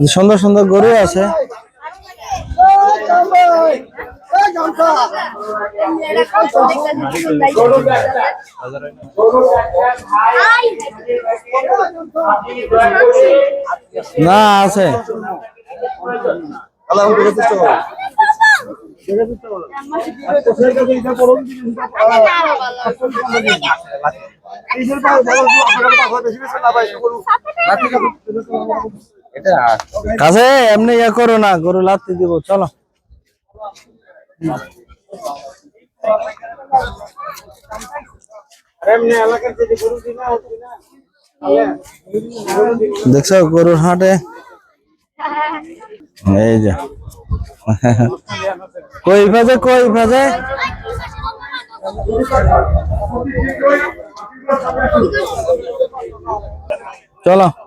সুন্দর সুন্দর গরু আছে। না আছে। কাছে এমনি ইয়ে করো না, গরু লাত্তি দিব, চলো। দেখছ গরুর হাটে? এই যে। কই ভাজে কই ভাজে চলো ওই কিরে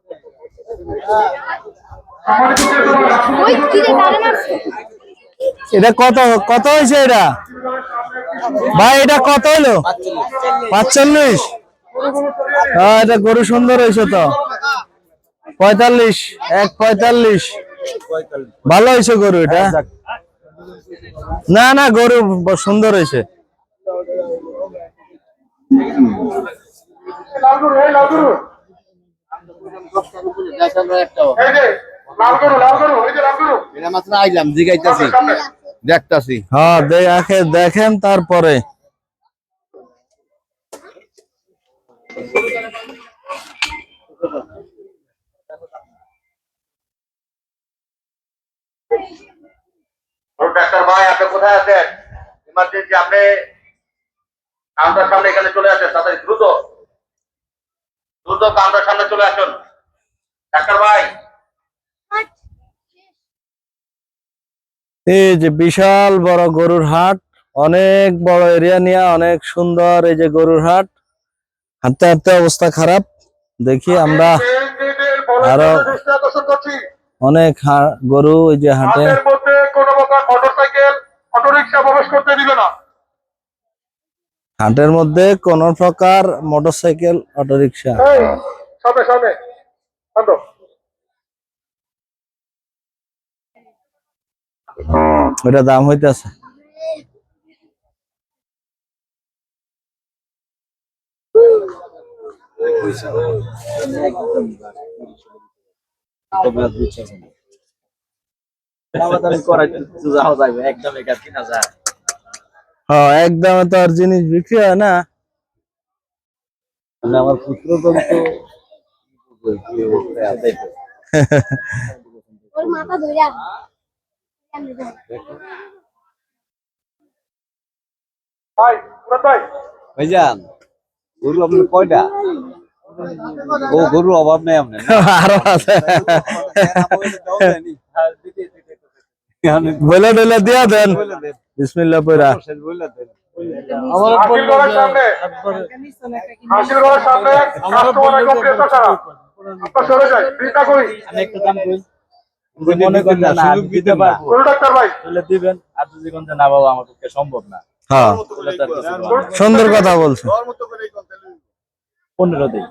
তারে মারছে এটা কত কত হয়েছে এটা? ভাই এটা কত হলো? পাঁচচল্লিশ। হ্যাঁ এটা গরু সুন্দর হয়েছে তো। পঁয়তাল্লিশ এক পঁয়তাল্লিশ। ভালো হয়েছে গরু এটা? না না গরু সুন্দর হয়েছে। হ্যাঁ দেখে দেখেন, তারপরে। ডাক্তার ভাই আপনি কোথায় আছেন ইমার্জেন্সি আপনি কাউন্টার সামনে এখানে চলে আসেন তাড়াতাড়ি দ্রুত দ্রুত কাউন্টার সামনে চলে আসুন। ডাক্তার ভাই। এই যে বিশাল বড় গরুর হাট অনেক বড় এরিয়া নিয়ে অনেক সুন্দর এই যে গরুর হাট। হাঁটতে হাঁটতে অবস্থা খারাপ। দেখি আমরা আরও অনেক গরু এই যে হাটে। কোনো মোটরসাইকেল অটোরিকশা প্রবেশ করতে দিবে না। হাটের মধ্যে কোন প্রকার মোটরসাইকেল অটোরিকশা। ওটা দাম হইতেছে। হ্যাঁ একদমে তো আর জিনিস বিক্রি হয় না। আমার পুত্র ভাইজান গরু আপনার কয়টা? ও গরুর অভাব নেই আপনার আরও আছে। বলে দিয়া দেন। বিসমিল্লাহ পয়রা হাসিল ঘরের সামনে। হাসিল ঘরের সামনে কাস্টমার একদম ক্রেতা ছাড়া। আপনার সরে যায় চিন্তা করি মনে করেন না সুযোগ দিতে পারব। ডাক্তার ভাই। দিবেন আর যদি কোন না বাবা আমার পক্ষে সম্ভব না। হ্যাঁ। তাহলে তার কিছু করার নেই। সুন্দর কথা বলছো। পনেরো দিই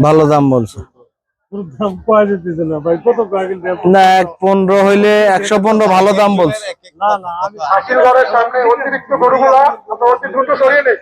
ভালো দাম বলছো। না এক পনেরো হইলে একশো পনেরো ভালো দাম বলছে। হাসিল ঘরের সামনে অতিরিক্ত গরুগুলা অতি দ্রুত সরিয়ে নেই।